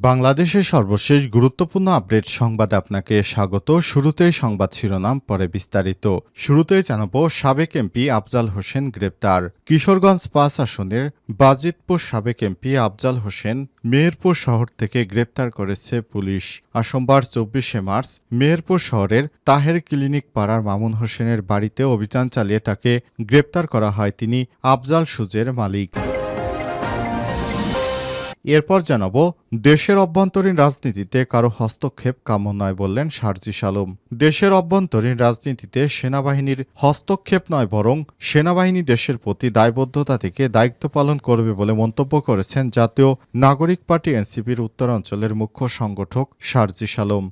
বাংলাদেশের সর্বশেষ গুরুত্বপূর্ণ আপডেট সংবাদে আপনাকে স্বাগত। শুরুতেই সংবাদ শিরোনাম, পরে বিস্তারিত। শুরুতেই জানাব, সাবেক এমপি আফজাল হোসেন গ্রেপ্তার। কিশোরগঞ্জ পাঁচ আসনের বাজিতপুর সাবেক এমপি আফজাল হোসেন মেহেরপুর শহর থেকে গ্রেপ্তার করেছে পুলিশ। আর সোমবার চব্বিশে মার্চ মেহেরপুর শহরের তাহের ক্লিনিক পাড়ার মামুন হোসেনের বাড়িতে অভিযান চালিয়ে তাকে গ্রেপ্তার করা হয়। তিনি আফজাল সুজের মালিক। এরপর জানাব, দেশের অভ্যন্তরীণ রাজনীতিতে কারও হস্তক্ষেপ কাম্য নয় বললেন সার্জিস আলম দেশের অভ্যন্তরীণ রাজনীতিতে সেনাবাহিনীর হস্তক্ষেপ নয়, বরং সেনাবাহিনী দেশের প্রতি দায়বদ্ধতা থেকে দায়িত্ব পালন করবে বলে মন্তব্য করেছেন জাতীয় নাগরিক পার্টি এনসিপির উত্তরাঞ্চলের মুখ্য সংগঠক সার্জিস আলম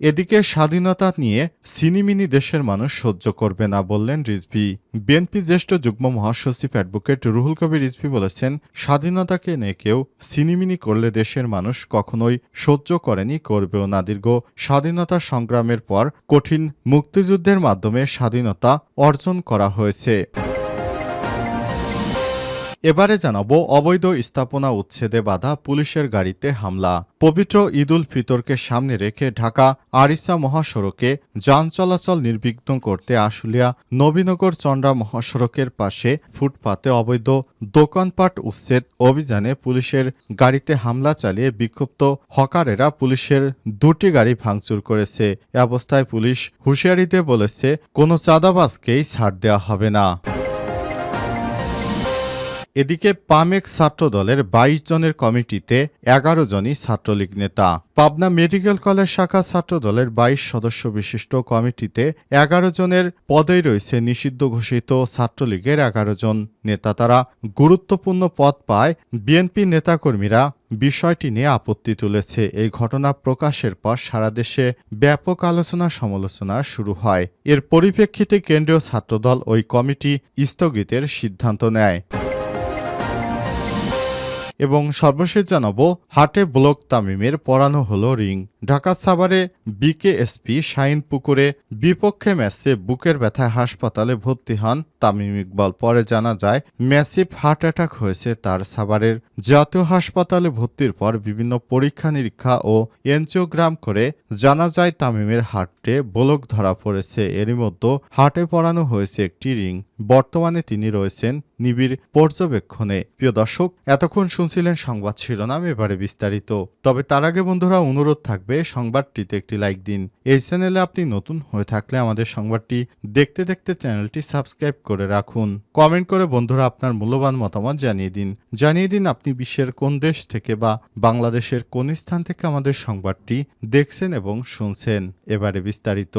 এদিকে স্বাধীনতা নিয়ে সিনিমিনি দেশের মানুষ সহ্য করবে না বললেন রিজভি। বিএনপি জ্যেষ্ঠ যুগ্ম মহাসচিব অ্যাডভোকেট রুহুল কবির রিজভি বলেছেন, স্বাধীনতাকে নিয়ে কেউ সিনিমিনি করলে দেশের মানুষ কখনোই সহ্য করেনি, করবেও না। দীর্ঘ স্বাধীনতা সংগ্রামের পর কঠিন মুক্তিযুদ্ধের মাধ্যমে স্বাধীনতা অর্জন করা হয়েছে। এবারে জানাব অবৈধ স্থাপনা উচ্ছেদে বাধা পুলিশের গাড়িতে হামলা। পবিত্র ঈদুল ফিতরকে সামনে রেখে ঢাকা আরিসা মহাসড়কে যান চলাচল নির্বিঘ্ন করতে আশুলিয়া নবীনগর চন্ডা মহাসড়কের পাশে ফুটপাতে অবৈধ দোকানপাট উচ্ছেদ অভিযানে পুলিশের গাড়িতে হামলা চালিয়ে বিক্ষুব্ধ হকারেরা পুলিশের দুটি গাড়ি ভাঙচুর করেছে। এ অবস্থায় পুলিশ হুঁশিয়ারিতে বলেছে, কোনো চাঁদাবাজকেই ছাড় দেওয়া হবে না। এদিকে পামেক ছাত্র দলের বাইশ জনের কমিটিতে এগারো জনই ছাত্রলীগ নেতা। পাবনা মেডিকেল কলেজ শাখা ছাত্র দলের বাইশ সদস্য বিশিষ্ট কমিটিতে এগারো জনের পদেই রয়েছে নিষিদ্ধ ঘোষিত ছাত্রলীগের এগারো জন নেতা। তারা গুরুত্বপূর্ণ পদ পায় বিএনপি নেতাকর্মীরা বিষয়টি নিয়ে আপত্তি তুলেছে। এই ঘটনা প্রকাশের পর সারা দেশে ব্যাপক আলোচনা সমালোচনা শুরু হয়। এর পরিপ্রেক্ষিতে কেন্দ্রীয় ছাত্রদল ওই কমিটি স্থগিতের সিদ্ধান্ত নেয়। এবং সর্বশেষ জানাব, হাটে ব্লক তামিমের পরানো হলো রিং। ঢাকা সাভারে বিকেএসপি শাইন পুকুরে বিপক্ষে ম্যাচে বুকের ব্যথায় হাসপাতালে ভর্তি হন তামিম ইকবাল। পরে জানা যায়, ম্যাসিভ হার্ট অ্যাটাক হয়েছে তার সাভারের। জাতীয় হাসপাতালে ভর্তির পর বিভিন্ন পরীক্ষা নিরীক্ষা ও এনজিওগ্রাম করে জানা যায়, তামিমের হার্টে ব্লক ধরা পড়েছে। এরই মধ্যে হার্টে পরানো হয়েছে একটি রিং। বর্তমানে তিনি রয়েছেন নিবিড় পর্যবেক্ষণে। প্রিয় দর্শক, এতক্ষণ শুনছিলেন সংবাদ শিরোনাম, এবারে বিস্তারিত। তবে তার আগে বন্ধুরা, অনুরোধ থাকবে সংবাদটিতে একটি লাইক দিন। এই চ্যানেলে আপনি নতুন হয়ে থাকলে আমাদের সংবাদটি দেখতে দেখতে চ্যানেলটি সাবস্ক্রাইব করে রাখুন। কমেন্ট করে বন্ধুরা আপনার মূল্যবান মতামত জানিয়ে দিন। জানিয়ে দিন আপনি বিশ্বের কোন দেশ থেকে বা বাংলাদেশের কোন স্থান থেকে আমাদের সংবাদটি দেখছেন এবং শুনছেন। এবারে বিস্তারিত।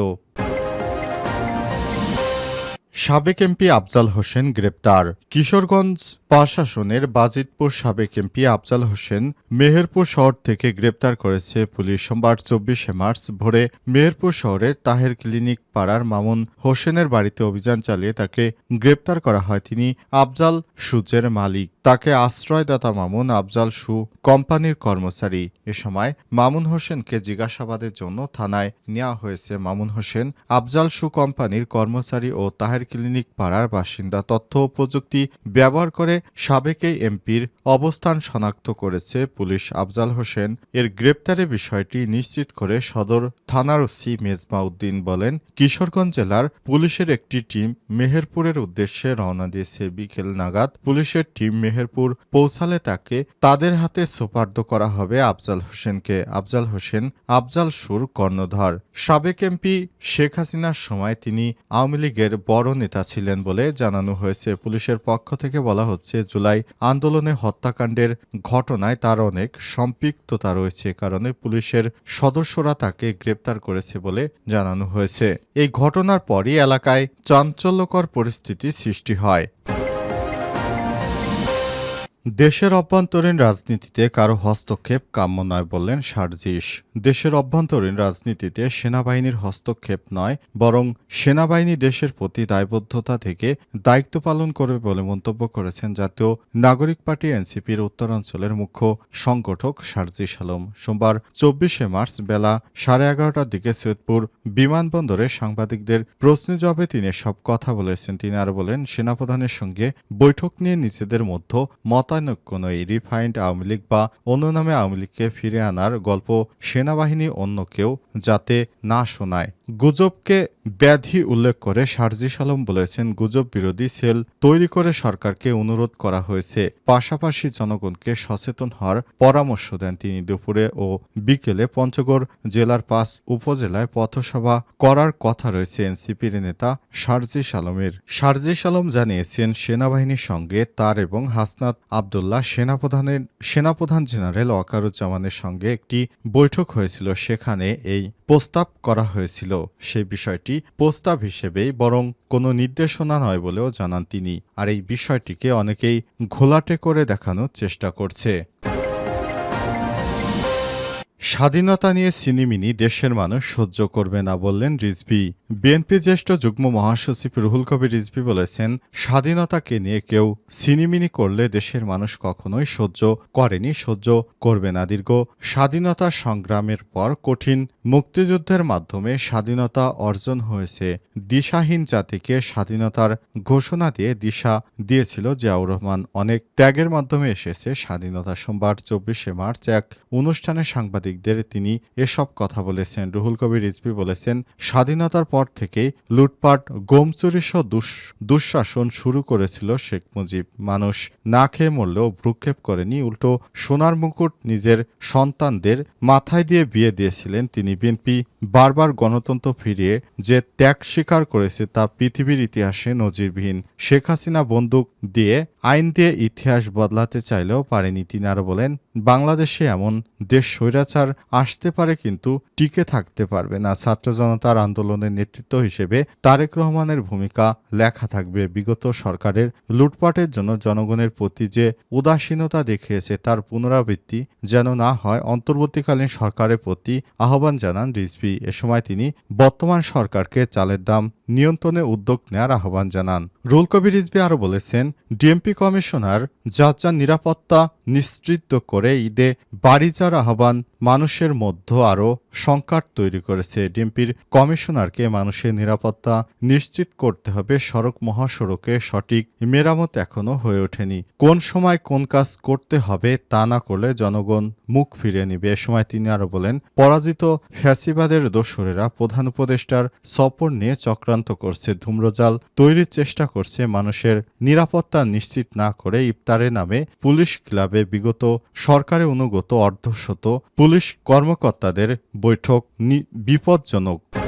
সাবেক এমপি আফজাল হোসেন গ্রেপ্তার। কিশোরগঞ্জ প্রশাসনের বাজিতপুর সাবেক এমপি আফজাল হোসেন মেহেরপুর শহর থেকে গ্রেপ্তার করেছে পুলিশ। সোমবার চব্বিশে মার্চ ভোরে মেহেরপুর শহরের তাহের ক্লিনিক পাড়ার মামুন হোসেনের বাড়িতে অভিযান চালিয়ে তাকে গ্রেপ্তার করা হয়। তিনি আফজাল সুজের মালিক। তাকে আশ্রয়দাতা মামুন আফজাল সু কোম্পানির কর্মচারী। এ সময় মামুন হোসেনকে জিজ্ঞাসাবাদের জন্য থানায় নেওয়া হয়েছে। মামুন হোসেন আফজাল সু কোম্পানির কর্মচারী ও তাহের ক্লিনিক পাড়ার বাসিন্দা। তথ্য ও প্রযুক্তি ব্যবহার করে সাবেকেই এমপির অবস্থান শনাক্ত করেছে পুলিশ। আফজাল হোসেন এর গ্রেপ্তারে বিষয়টি নিশ্চিত করে সদর থানার ওসি মেজমা উদ্দিন বলেন, কিশোরগঞ্জ জেলার পুলিশের একটি টিম মেহেরপুরের উদ্দেশ্যে রওনা দিয়েছে। বিকেল নাগাদ পুলিশের টিম মেহেরপুর পৌঁছালে তাকে তাদের হাতে সোপার্দ করা হবে আফজাল হোসেনকে। আফজাল হোসেন, আফজাল সুর কর্ণধর। সাবেক এমপি শেখ হাসিনার সময় তিনি আওয়ামী লীগের বড় নেতা ছিলেন বলে জানানো হয়েছে। পুলিশের পক্ষ থেকে বলা হচ্ছে, জুলাই আন্দোলনে হত্যাকাণ্ডের ঘটনায় তার অনেক সম্পৃক্ততা রয়েছে কারণে পুলিশের সদস্যরা তাকে গ্রেপ্তার করেছে বলে জানানো হয়েছে। এই ঘটনার পরই এলাকায় চাঞ্চল্যকর পরিস্থিতি সৃষ্টি হয়। দেশের অভ্যন্তরীণ রাজনীতিতে কারও হস্তক্ষেপ কাম্য নয় বললেন সার্জিস। দেশের অভ্যন্তরীণ রাজনীতিতে সেনাবাহিনীর হস্তক্ষেপ নয়, বরং সেনাবাহিনী দেশের প্রতি দায়বদ্ধতা থেকে দায়িত্ব পালন করবে বলে মন্তব্য করেছেন জাতীয় নাগরিক পার্টি এনসিপির উত্তরাঞ্চলের মুখ্য সংগঠক সার্জিস আলম। সোমবার চব্বিশে মার্চ বেলা সাড়ে এগারোটার দিকে সৈয়দপুর বিমানবন্দরে সাংবাদিকদের প্রশ্ন জবাবে তিনি সব কথা বলেছেন। তিনি আরও বলেন, সেনাপ্রধানের সঙ্গে বৈঠক নিয়ে নিজেদের মধ্যে মতানৈক্য নয় রিফাইন্ড আওয়ামী লীগ বা অন্য নামে আওয়ামী লীগকে ফিরে আনার গল্প সেনাবাহিনী অন্য কেউ যাতে না শোনায়। গুজবকে ব্যাধি উল্লেখ করে সার্জিস আলম বলেছেন, গুজব বিরোধী সেল তৈরি করে সরকারকে অনুরোধ করা হয়েছে। পাশাপাশি জনগণকে সচেতন হওয়ার পরামর্শ দেন তিনি দুপুরে ও বিকেলে পঞ্চগড় জেলার পাঁচ উপজেলায় পথসভা করার কথা রয়েছে এনসিপির নেতা সার্জিস আলমের সার্জিস আলম জানিয়েছেন, সেনাবাহিনীর সঙ্গে তার এবং হাসনাত আবদুল্লাহ সেনাপ্রধানের, সেনাপ্রধান জেনারেল ওয়াকারুজ্জামানের সঙ্গে একটি বৈঠক হয়েছিল। সেখানে এই প্রস্তাব করা হয়েছিল। সেই বিষয়টি প্রস্তাব হিসেবেই বরং কোনো নির্দেশনা নয় বলেও জানান তিনি। আর এই বিষয়টিকে অনেকেই ঘোলাটে করে দেখানোর চেষ্টা করছে। স্বাধীনতা নিয়ে সিনিমিনি দেশের মানুষ সহ্য করবে না বললেন রিজভি। বিএনপি জ্যেষ্ঠ যুগ্ম মহাসচিব রুহুল কবির রিজভি বলেছেন, স্বাধীনতাকে নিয়ে কেউ সিনিমিনি করলে দেশের মানুষ কখনোই সহ্য করেনি, সহ্য করবে না। দীর্ঘ স্বাধীনতা সংগ্রামের পর কঠিন মুক্তিযুদ্ধের মাধ্যমে স্বাধীনতা অর্জন হয়েছে। দিশাহীন জাতিকে স্বাধীনতার ঘোষণা দিয়ে দিশা দিয়েছিল জিয়াউর রহমান। অনেক ত্যাগের মাধ্যমে এসেছে স্বাধীনতা সোমবার চব্বিশে মার্চ এক অনুষ্ঠানে সাংবাদিকদের তিনি এসব কথা বলেছেন। রুহুল কবির রিজভি বলেছেন, স্বাধীনতার পর থেকেই লুটপাট, গোমচুরি সহ দুঃশাসন শুরু করেছিল শেখ মুজিব। মানুষ না খেয়ে মরলেও ভ্রুক্ষেপ করেনি, উল্টো সোনার মুকুট নিজের সন্তানদের মাথায় দিয়ে বিয়ে দিয়েছিলেন তিনি। বিএনপি বারবার গণতন্ত্র ফিরিয়ে যে ত্যাগ স্বীকার করেছে তা পৃথিবীর ইতিহাসে নজিরবিহীন। শেখ হাসিনা বন্দুক দিয়ে আইন দিয়ে ইতিহাস বদলাতে চাইলেও পারেনি। তিনি আরও বলেন, বাংলাদেশে এমন দেশ স্বৈরাচার আসতে পারে কিন্তু টিকে থাকতে পারবে না। ছাত্র জনতার আন্দোলনের নেতৃত্ব হিসেবে তারেক রহমানের ভূমিকা লেখা থাকবে। বিগত সরকারের লুটপাটের জন্য জনগণের প্রতি যে উদাসীনতা দেখিয়েছে, তার পুনরাবৃত্তি যেন না হয়, অন্তর্বর্তীকালীন সরকারের প্রতি আহ্বান জানান রিজভি এ সময় তিনি বর্তমান সরকারকে চালের দাম নিয়ন্ত্রণে উদ্যোগ নেয়ার আহ্বান জানান। রুল কবির রিজভি আরও বলেছেন, ডিএমপি কমিশনার যা যাত্রার নিরাপত্তা নিশ্চিত করে ঈদে বাড়ি যাওয়ার আহ্বান মানুষের মধ্য আরও সংকট তৈরি করেছে। ডিএমপির কমিশনারকে মানুষের নিরাপত্তা নিশ্চিত করতে হবে। সড়ক মহাসড়কে সঠিক মেরামত এখনও হয়ে ওঠেনি। কোন সময় কোন কাজ করতে হবে তা না করলে জনগণ মুখ ফিরিয়ে নিবে। এ সময় তিনি আরও বলেন, পরাজিত ফ্যাসিবাদের দোসরেরা প্রধান উপদেষ্টার সফর নিয়ে চক্রান্ত করছে। ধূম্রজাল তৈরির চেষ্টা করছে। মানুষের নিরাপত্তা নিশ্চিত না করে ইফতারের নামে পুলিশ ক্লাবে বিগত সরকারে অনুগত অর্ধশত পুলিশ কর্মকর্তাদের বৈঠক বিপজ্জনক।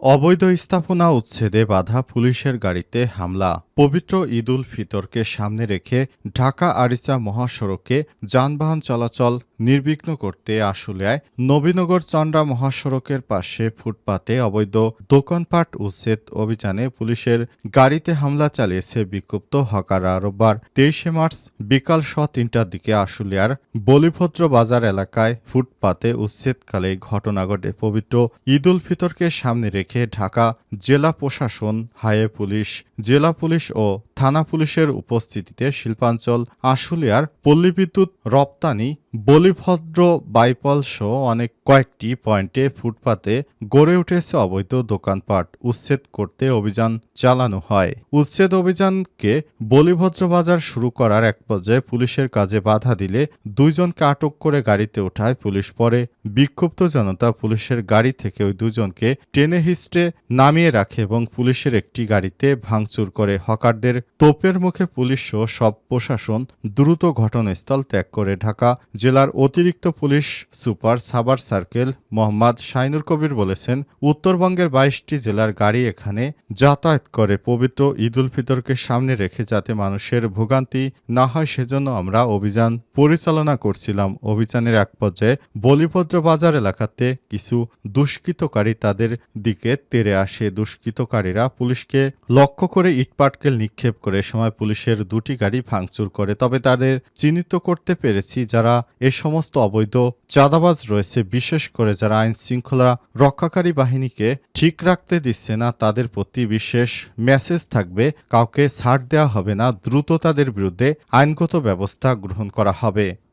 অবৈধ স্থাপনা উচ্ছেদে বাধা পুলিশের গাড়িতে হামলা। পবিত্র ঈদ উল ফিতরকে সামনে রেখে ঢাকা আরিচা মহাসড়কে যানবাহন চলাচল নির্বিঘ্ন করতে আশুলিয়ায় নবীনগর চন্দ্রা মহাসড়কের পাশে ফুটপাতে অবৈধ দোকানপাট উচ্ছেদ অভিযানে পুলিশের গাড়িতে হামলা চালিয়েছে বিক্ষুব্ধ হকাররা রোববার তেইশে মার্চ বিকাল স তিনটার দিকে আশুলিয়ার বলিভদ্র বাজার এলাকায় ফুটপাতে উচ্ছেদকালে ঘটনা ঘটে। পবিত্র ঈদ উল ফিতরকে সামনে রেখে ঢাকা জেলা প্রশাসন, হাইওয়ে পুলিশ, জেলা পুলিশ ও থানা পুলিশের উপস্থিতিতে শিল্পাঞ্চল, আশুলিয়ার পল্লী বিদ্যুৎ রপ্তানি, বলিভদ্র বাইপল সহ অনেক কয়েকটি পয়েন্টে ফুটপাতে গড়ে উঠেছে অবৈধ দোকানপাট। উচ্ছেদ করতে অভিযান চালানো হয়। উচ্ছেদ অভিযানকে বলিভদ্র বাজার শুরু করার এক পর্যায়ে পুলিশের কাজে বাধা দিলে দুইজনকে আটক করে গাড়িতে ওঠায় পুলিশ। পরে বিক্ষুব্ধ জনতা পুলিশের গাড়ি থেকে ওই দুজনকে টেনে হিস্ট্রে নামিয়ে রাখে এবং পুলিশের একটি গাড়িতে ভাঙচুর করে হকারদের তোপের মুখে পুলিশ সহ সব প্রশাসন দ্রুত ঘটনাস্থল ত্যাগ করে। ঢাকা জেলার অতিরিক্ত police super Savar circle Mohammad Shainur Kabir বলেছেন, উত্তরবঙ্গের বাইশটি জেলার গাড়ি এখানে যাতায়াত করে। পবিত্র ঈদ উল ফিতরকে সামনে রেখে যাতে মানুষের ভোগান্তি না হয়, সেজন্য আমরা অভিযান পরিচালনা করছিলাম। অভিযানের এক পর্যায়ে বলিভদ্র বাজার এলাকাতে কিছু দুষ্কৃতকারী তাদের দিকে তেরে আসে দুষ্কৃতকারীরা। পুলিশকে লক্ষ্য করে ইটপাটকেল নিক্ষেপ করে সময় পুলিশের দুটি গাড়ি ভাঙচুর করে। তবে তাদের চিহ্নিত করতে পেরেছি যারা এ সমস্ত অবৈধ চাঁদাবাজ রয়েছে, বিশেষ করে যারা আইন শৃঙ্খলা রক্ষাকারী বাহিনীকে ঠিক রাখতে দিচ্ছে না, তাদের প্রতি বিশেষ মেসেজ থাকবে, কাউকে ছাড় দেওয়া হবে না, দ্রুত তাদের বিরুদ্ধে আইনগত ব্যবস্থা গ্রহণ করা হবে।